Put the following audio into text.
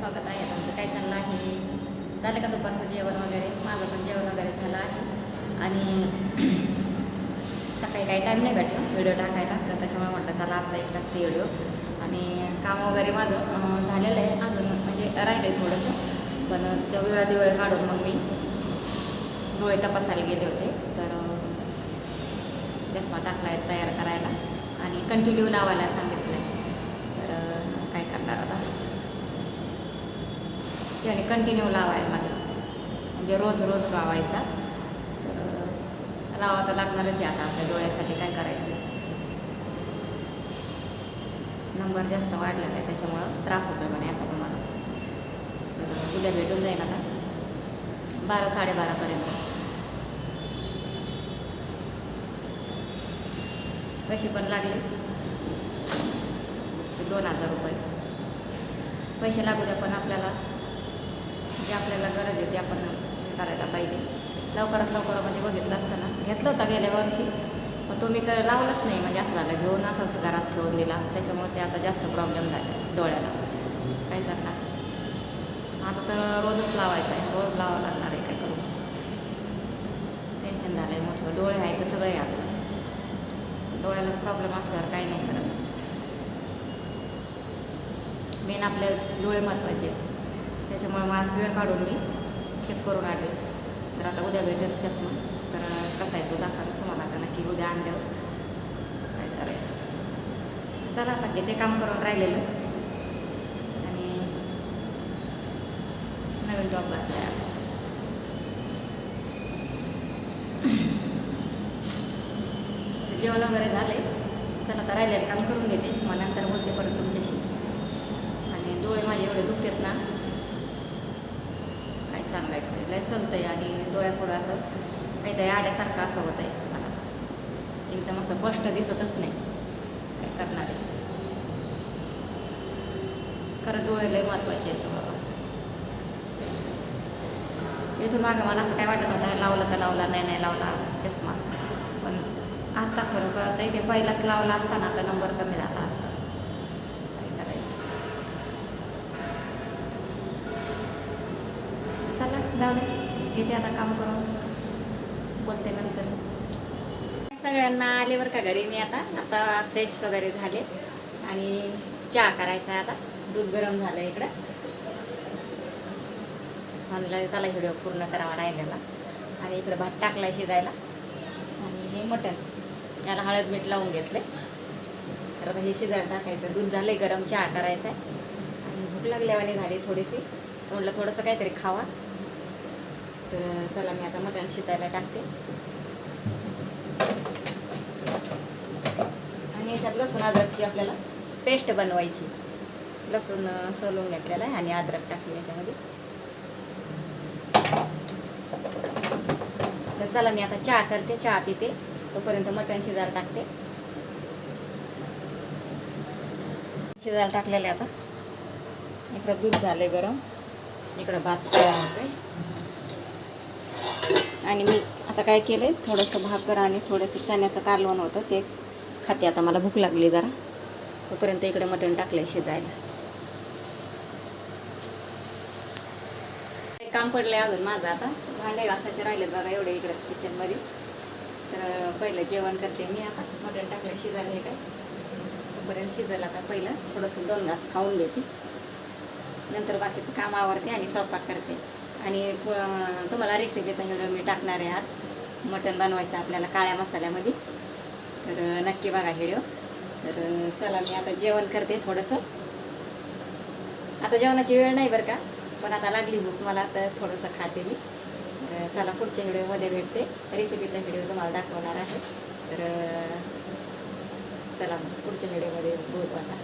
स्वागत आहे. तुमचं काय चाललं आहे? झालं का दुपारचं जेवण वगैरे? माझं पण जेवण वगैरे झालं आहे. आणि सकाळी काही टाईम नाही भेटला. व्हिडिओ टाकायला. तर त्याच्यामुळे म्हटलं चला आत्ता एक टाकते व्हिडिओ. आणि काम वगैरे माझं झालेलं आहे. अजून म्हणजे राहिलं आहे थोडंसं. पण त्या वेळात वेळ काढून मग मी डोळे तपासायला गेले होते. तर चष्मा टाकला तयार करायला. आणि कंटिन्यू लावायला सांग आहे तर अं, काय करणार आता त्याने कंटिन्यू लावायला लागला. म्हणजे रोज रोज लावायचा. तर लावा तर लागणारच आहे आता आपल्या डोळ्यासाठी काय करायचं. नंबर जास्त वाढलेला आहे त्याच्यामुळं त्रास होतो म्हणे आता तुम्हाला. तर उद्या भेटून जाईल आता. बारा साडेबारापर्यंत पैसे पण लागले. असे दोन हजार रुपये. पैसे लागू द्या पण आपल्याला. जे आपल्याला गरज आहे ते आपण हे करायला पाहिजे. लवकरात लवकर म्हणजे बघितलं असताना. घेतलं होतं गेल्या वर्षी पण तो मी काय लावलंच नाही. म्हणजे असं झालं घेऊन असाच घरात ठेवून दिला. त्याच्यामुळे ते आता जास्त प्रॉब्लेम झाला डोळ्याला. काय करणार? आता तर रोजच लावायचं आहे. रोज लावावं लागणार आहे काय करू टेन्शन झालं आहे मोठं. डोळे आहे तर सगळे आहे आपलं डोळ्यालाच प्रॉब्लेम असल्यावर काही नाही करत. मेन आपले डोळे महत्त्वाचे आहेत. त्याच्यामुळे माझ वेळ काढून मी चेक करून आले. तर आता उद्या भेटेल चष्मा तर कसा आहे तो दाखवायला तुम्हाला आता. नक्की उद्या आणल्यावर काय करायचं. तर चला आता घेते काम करून राहिलेलं. आणि नवीन टॉप घातला आज. जेवण वगैरे झाले तर आता राहिलेलं काम करून घेते. मग नंतर बोलते परत तुमच्याशी आणि डोळे माझे एवढे दुखतात ना काय सांगायचं लय आहे आणि डोळ्यापुढं असं काहीतरी आल्यासारखं असं होतं आहे मला. एकदम असं स्पष्ट दिसतच नाही काय करणार. आहे कारण डोळे लय महत्त्वाचे आहेत बाबा. इथून मागं मला असं काय वाटत होतं लावलं तर लावला नाही नाही लावला चष्मा. पण आता खरं कळत आहे की पहिलाच लावला असताना आता नंबर कमी झाला असता चला जाऊ दे. घेते आता काम करून. बोलते नंतर. सगळ्यांना आले बरं का घरी मी आता. आता फ्रेश वगैरे झाले. आणि चहा करायचा आहे आता. दूध गरम झालं इकडं. म्हणलं चला व्हिडिओ पूर्ण करावा राहिलेला. आणि इकडं भात टाकला शिजायला. आणि हे मटण. त्याला हळद मीठ लावून घेतले तर आता हे शिजायला टाकायचं. दूध झालंय गरम चहा करायचा आहे. आणि भूक लागल्यावानी झाली थोडीशी. म्हटलं थोडंसं काहीतरी खावा. तर चला मी आता मटण शिजायला टाकते. आणि याच्यात लसूण अद्रकची आपल्याला पेस्ट बनवायची. लसूण सोलून घेतलेला आहे आणि अद्रक टाकली याच्यामध्ये. तर चला मी आता चहा करते चहा पिते. तोपर्यंत मटण शिजायला टाकते. शिजायला टाकलेले आता. इकडं दूध झाले गरम. इकडं भात तयार होते आणि मी आता काय केलं आहे थोडंसं भाकर आणि थोडंसं चण्याचं कालवण होतं ते खाते. आता मला भूक लागली जरा. तोपर्यंत इकडे मटण टाकलं आहे शिजायला काम पडलं आहे अजून माझं आता. भांडे घासायचे राहिलेत बघा एवढे इकडे किचनमध्ये तर पहिलं जेवण करते मी आता. मटण टाकलं शिजायला हे काय? तोपर्यंत शिजायला आता पहिलं थोडंसं दोन घास खाऊन घेते. नंतर बाकीचं काम आवरते आणि स्वयंपाक करते. आणि तुम्हाला रेसिपीचा व्हिडिओ मी टाकणार आहे आज. मटण बनवायचं आपल्याला काळ्या मसाल्यामध्ये. तर नक्की बघा व्हिडिओ तर चला मी आता जेवण करते थोडंसं. आता जेवणाची वेळ नाही बरं का पण आता लागली भूक मला तर थोडंसं खाते मी. तर चला पुढच्या व्हिडिओमध्ये भेटते. रेसिपीचा व्हिडिओ तुम्हाला दाखवणार आहे. तर चला पुढच्या व्हिडिओमध्ये बोलू आता.